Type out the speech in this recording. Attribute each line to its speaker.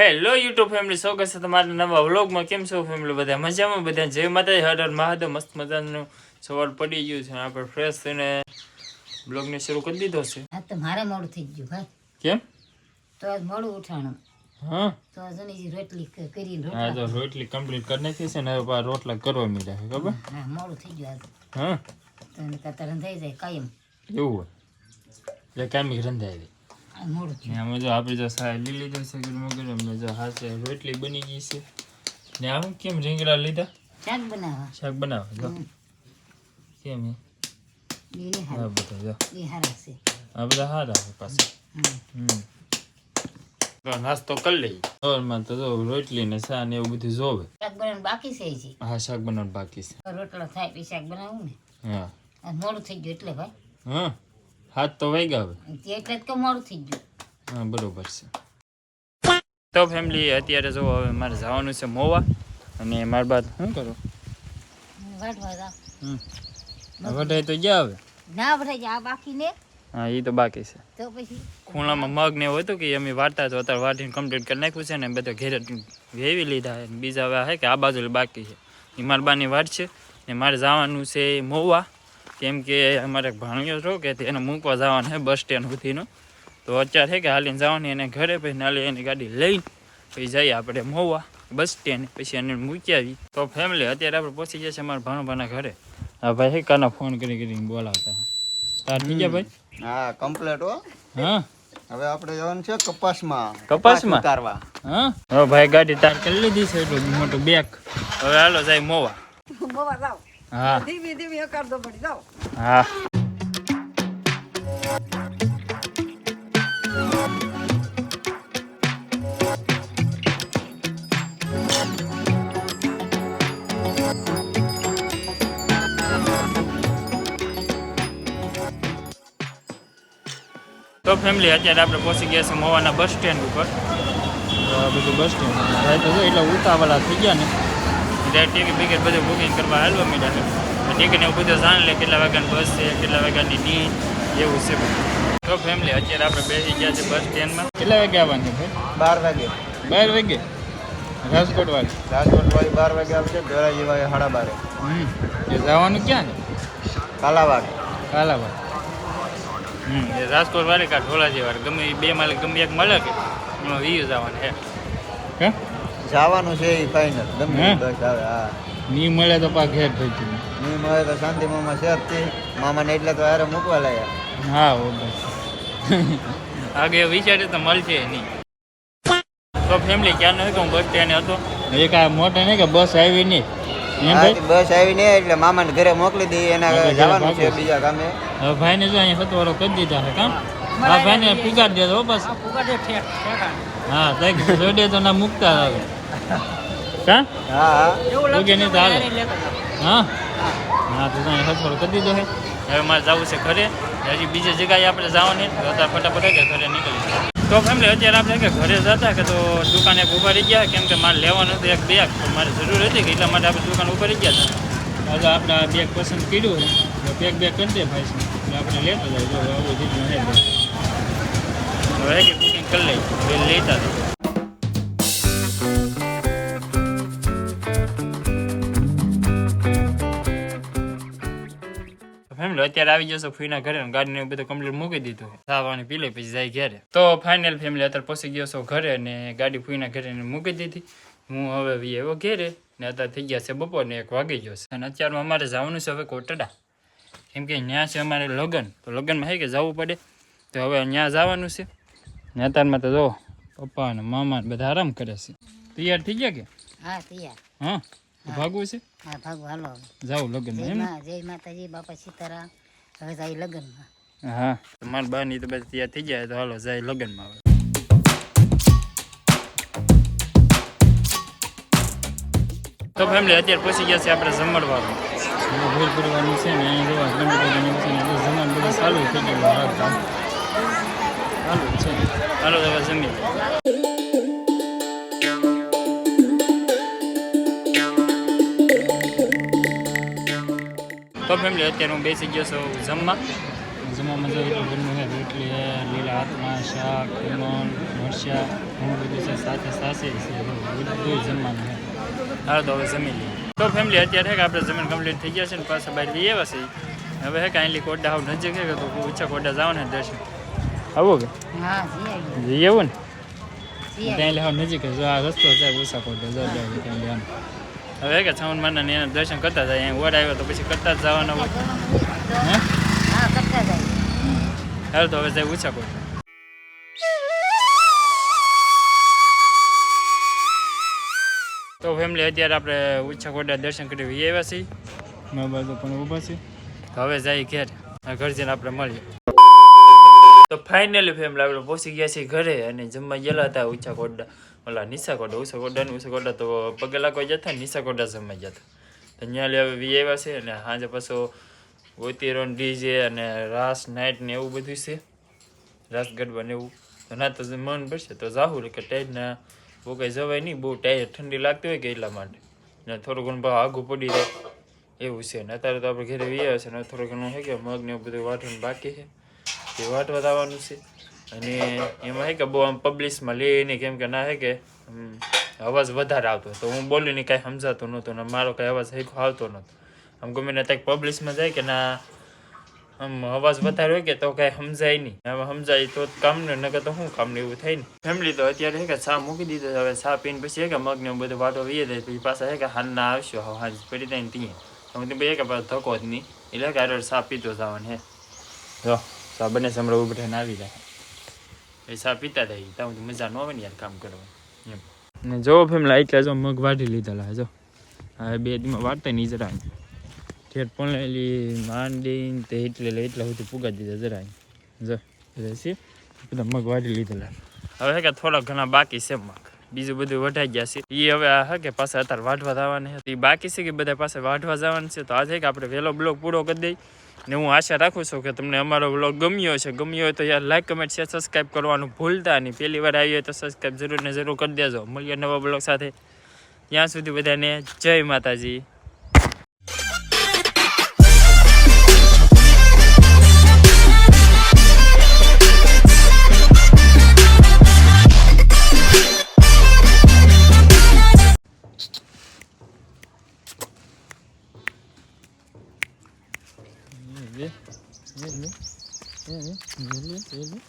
Speaker 1: Hello YouTube family સ્વાગત છે તમારા નવા વ્લોગમાં. કેમ છો ફેમિલી બધા મજામાં? બધા જય માતાજી. હર મહાદેવ. મસ્ત મજાનું સવાર પડી ગયું છે આપણે ફ્રેશ થઈને બ્લોગને શરૂ કરી દીધો છે.
Speaker 2: આ તો મારે મોડું થઈ ગયું ભાઈ.
Speaker 1: કેમ?
Speaker 2: તો આજ મોડું ઉઠાણું.
Speaker 1: હા?
Speaker 2: તો જણી રોટલી કરીને
Speaker 1: હા તો રોટલી કમ્પ્લીટ કરી નાખી છે ને હવે રોટલા કરવા છે ખબર?
Speaker 2: હા મોડું થઈ ગયું આજ.
Speaker 1: હા?
Speaker 2: તો રંધાઈ જાય કાયમ.
Speaker 1: એવું હોય. એટલે કામી રંધાઈ આમાં જો આપણે જો સાય લીલી લીધો છે ગરમ ગરમ ને જો હાથે રોટલી બની ગઈ છે. ને આમ કેમ રીંગણા લીધા?
Speaker 2: શાક બનાવવા.
Speaker 1: શાક બનાવે જો. કેમ એ? હા બધા જો
Speaker 2: એ હારા છે.
Speaker 1: આ બધા હારા છે પાછા. તો નાસ્તો કરી લઈએ. સવારમાં તો જો રોટલી ને ચા ને એવું બધું જોવે.
Speaker 2: શાક બનાવવાનું બાકી છે
Speaker 1: હા શાક બનાવવાનું બાકી છે.
Speaker 2: રોટલો થાય પછી શાક બનાવું ને.
Speaker 1: હા.
Speaker 2: મોડું થઈ ગયું એટલે ભાઈ.
Speaker 1: હા. હાથ તો વાગ્યા હવે.
Speaker 2: તે એટલે તો મોડું થઈ ગયું.
Speaker 1: હા બરોબર છે. તો ફેમિલી અત્યારે જો હવે મારે જવાનું છે મોવા અને માર બાદ શું કરો? વઢાઈ તો ગયા હવે?
Speaker 2: ના વઢાઈ ગયા બાકી ને?
Speaker 1: હા એ તો બાકી છે.
Speaker 2: તો પછી?
Speaker 1: ખૂણામાં મગ ને એવું હતું કે અમે વાર્તા તો અત્યારે વાટીને કમ્પ્લીટ કરી નાખ્યું છે ને બધા ઘેર વેવી લીધા છે. બીજા હવે છે કે આ બાજુ બાકી છે. એ મારા બાની વાટ છે ને મારે જવાનું છે મોવા. કેમ કે અમારે ભાણ્યો છો કે એને મૂકવા જવાનું છે બસ સ્ટેન્ડ સુધીનું. તો અત્યારે છે કે હાલીને જવાની એને ઘરે પછી નાલી એની ગાડી લઈને પછી જઈએ આપણે મોવા બસ સ્ટેન્ડ પછી એને મૂકી આવી તો ફેમિલી અત્યારે આપણે પહોંચી જશે છે અમારા ભાણભાના ઘરે. હા ભાઈ હે કાના ફોન કરી કરીને બોલાવતા તાર થઈ ગયા ભાઈ?
Speaker 3: હા કમ્પ્લેટ હો.
Speaker 1: હા.
Speaker 3: હવે આપણે જવાનું છે કપાસમાં.
Speaker 1: કપાસમાં?
Speaker 3: ઉતારવા.
Speaker 1: હા? હવે ભાઈ ગાડી તાર કરી લીધી છે એટલું મોટું બેગ હવે હાલો જાય મોવા. હા.
Speaker 2: ધીમે ધીમે કરતો પડી જાઓ.
Speaker 1: હા. તો ફેમિલી અત્યારે આપણે પહોંચી ગયા છે મોવાના બસ સ્ટેન્ડ ઉપર. બધું બસ સ્ટેન્ડ ભાઈ તો એટલે ઉતાવળા થઈ ગયા ને. એટલે ટિકિટ બિકિટ બધું બુકિંગ કરવા હાલવા મીડા છે. ટિકિટ એવું બધું જાણ લે કેટલા વાગ્યાની બસ છે કેટલા વાગ્યાની ની એવું છે તો ફેમિલી અત્યારે આપણે બેસી ગયા છે બસ સ્ટેન્ડમાં કેટલા વાગે આવવાનું છે ભાઈ?
Speaker 3: બાર વાગે.
Speaker 1: બાર વાગે? રાજકોટ વાળી
Speaker 3: રાજકોટ વાળી બાર વાગે આવશે ધોરાજી વાગે સાડા બારે.
Speaker 1: હમ. એ જવાનું ક્યાં છે?
Speaker 3: કાલાવાડ
Speaker 1: કાલાવાડ હમ એ રાજકોટ વાળી કાં ઢોલાજી વાળી ગમે એ બે માલે ગમે એક મળે કે એમાં વીસ જવાનું હે હે?
Speaker 3: જવાનું છે એ ફાઇનલ ગમે બસ આવે હા.
Speaker 1: ની મળે તો પા ઘેર થઈ ગયું.
Speaker 3: નહીં મળે તો શાંતિ મામા છે તે. મામાને એટલે તો હારે મૂકવા લાગ્યા.
Speaker 1: હા ઓ બસ આગે વિચારે તો મળશે નહીં. તો ફેમિલી ક્યાં નથી કે હું બસ સ્ટેન્ડ હતો. એક આ મોટા નહીં કે બસ આવી નહીં. ભાઈ?
Speaker 3: તે બસ આવી નહીં એટલે મામાને ઘરે મોકલી દઈએ એના જવાનું છે બીજા કામે
Speaker 1: હવે ભાઈને જો અહીંયા સતવારો કરી દીધા છે કામ? હા ભાઈને પુગાડી દેજો બસ. હા તઈ જોડે તો ના મૂકતા આવે
Speaker 3: હા હા.
Speaker 1: ઓકે નહીં તો હાલે. હા. હા તો તમે સતવારો કરી દીધો છે હવે મારે જવું છે ઘરે. હજી બીજી જગ્યાએ આપણે જવાની. તો અત્યારે ફટાફટ કે ઘરે નીકળી તો ફેમિલી અત્યારે આપણે કે ઘરે જતા કે તો દુકાને ઊભા રહી ગયા. કેમ કે મારે લેવાનું હતું એક બેગ મારે જરૂર હતી કે એટલા માટે આપણે દુકાન ઉપર રહી ગયા હતા. હવે આપણે આ બેગ પસંદ કર્યું તો બેગ બેગ કરી દે ભાઈ એટલે આપણે લેતા જાય જો આવું દીધું હે. હવે કે બુકિંગ કરી લઈ લેતા હતા. ફેમિલી અત્યારે આવી જશો ફીના ઘરે ગાડીને બધું કમ્પ્લીટ મૂકી દીધું છે. ખાવાની પી લઈ પછી જાય ઘરે. તો ફાઇનલ ફેમિલી અત્યારે પહોંચી ગયો છો ઘરે ને ગાડી ફીના ઘરે મૂકી દીધી. હું હવે વી ઘેરે ને અત્યારે થઈ ગયા છે બપોર ને એક વાગી ગયો છે. અને અત્યારમાં અમારે જવાનું છે હવે કોટડા. કેમ કે ત્યાં છે અમારે લગ્ન. તો લગ્નમાં હે કે જવું પડે? તો હવે ત્યાં જવાનું છે. ને અત્યારમાં તો જો પપ્પા અને મામા બધા આરામ કરે છે. તૈયાર થઈ ગયા કે?
Speaker 2: હા તૈયાર.
Speaker 1: હા? ભાગવું છે
Speaker 2: હા ભાગવું હાલો.
Speaker 1: જાવું લગ્ન
Speaker 2: જય
Speaker 1: એમ
Speaker 2: જય માતાજી બાપા સીતારામ. હવે જાય લગ્નમાં.
Speaker 1: હા. મારા બાની તો બસ તૈયાર થઈ જાય તો હાલો જાય લગ્નમાં માં તો ફેમિલી અત્યારે પહોંચી ગયા છે આપણે જમણવાનું ભૂલ કરવાનું છે ને અહીં જોવા ગમે તે જમવાનું બધું ચાલુ થઈ ગયું હા ચાલુ છે. હાલો હવે જમીએ. તો ફેમિલી અત્યારે હું બેસી ગયો છું જમવા. જમવામાં જો એટલું ગરમી હોય રોટલી છે લીલા હાથમાં શાક ખમણ મરચા ઘણું બધું છે સાથે સાસે છે બધું જમવાનું છે હાલ તો હવે જમી લઈએ. તો ફેમિલી અત્યારે કે આપણે જમીન કમ્પ્લીટ થઈ ગયા છે ને પાછા બહાર એવા છે હવે હે કે અહીંલી કોડા આવું નજીક છે કે તો ઊંચા કોડા જવાના ને દર્શન આવું કે?
Speaker 2: હા જી આવી
Speaker 1: ને? ત્યાં લેવા નજીક જ. આ રસ્તો છે ઊંચા કોડા જો ત્યાં લેવાનું. હવે કે છાવન માના ને એના દર્શન કરતા જાય અહીં ઓર આવ્યો તો પછી કરતા જ જવાના હોય. હા? હાલ તો હવે જાય ઊંચા કોઈ. તો ફેમિલી અત્યારે આપણે ઊંચા કોડા દર્શન કરી વી આવ્યા છીએ. મા બાજુ પણ ઊભા છે. હવે જાય ઘેર. આ ઘર જઈને આપણે મળીએ. તો ફાઇનલી ફેમિલી આપણે પહોંચી ગયા છીએ ઘરે અને જમવા ગયેલા હતા ઊંચા કોડા ઓલા નિશા કોડા ઊંચા કોડા ને ઊંચા કોડા તો પગે લાગવા જતા નિશા કોડા જમવા જતા તો ત્યાં હવે વી આવ્યા છે અને સાંજે પાછો ગોતીરો ડીજે અને રાસ નાઇટ ને એવું બધું છે. રાસ ગરબા ને એવું. તો ના તો મન પડશે તો જાહું કે ટાઈડના બહુ કંઈ જવાય નહીં. બહુ ટાઈડ ઠંડી લાગતી હોય કે એટલા માટે. ને થોડું ઘણું ભાવ આઘું પડી જાય એવું છે. ને અત્યારે તો આપણે ઘરે વી છે ને થોડું ઘણું છે કે મગ ને એવું બધું વાટવાનું બાકી છે. તે વાટવા આવવાનું છે. અને એમાં હે કે બહુ આમ પબ્લિશમાં લે નહીં, કેમ કે ના હે કે અવાજ વધારે આવતો તો હું બોલીને કાંઈ સમજાતું નહોતું ને મારો કાંઈ અવાજ હેખો આવતો નહોતો. આમ ગમે ને ત્યાં પબ્લિશમાં જાય કે ના, આમ અવાજ વધારે હોય કે તો કાંઈ સમજાય નહીં. આમ સમજાય તો કામ ને, નકર તો શું કામ ને એવું થાય ને. ફેમિલી તો અત્યારે હે કે ચા મૂકી દીધો હવે ચા પીને પછી હે કે મગ ને બધું વાટો વીએ જાય, પછી પાછા હે કે હાલના આવશો, હવે હાજ પડી જાય ને ત્યાં. તો હું બે કે પાછો ધક્કો જ નહીં. એટલે કે આરો ચા પીતો જવાનું હે. જો. ચા બંને સમરો ઊભો થઈને આવી જાય. પૈસા પીતા થાય ત્યાં સુધી મજા ન આવે ને યાર કામ કરવાનું એમ. ને જો ફેમલા એટલા જો મગ વાઢી લીધેલા જો. હવે બે દીમાં વાટતા નહીં જરા ઠેઠ પણ માંડીને તે એટલે એટલા સુધી પુગા દીધા જરા જો, એટલે બધા મગ વાઢી લીધેલા. હવે હે કે થોડા ઘણા બાકી છે મગ. બીજું બધું વઢાઈ ગયા છે. એ હવે આ હે કે પાછા અત્યારે વાઢવા જવાના છે. એ બાકી છે કે બધા પાસે વાઢવા જવાનું છે? તો આજે કે આપણે વહેલો બ્લોગ પૂરો કરી દઈ ને હું આશા રાખું છું કે તમને અમારો બ્લોગ ગમ્યો છે ગમ્યો હોય તો યાર લાઈક કમેન્ટ શેર સબસ્ક્રાઈબ કરવાનું ભૂલતા નહીં. પહેલી વાર આવી હોય તો સબસ્ક્રાઈબ જરૂર ને જરૂર કરી દેજો. મળીએ નવા બ્લોગ સાથે. ત્યાં સુધી બધાને જય માતાજી. Gel. Gel mi? Gel mi? Gel mi? Gel mi?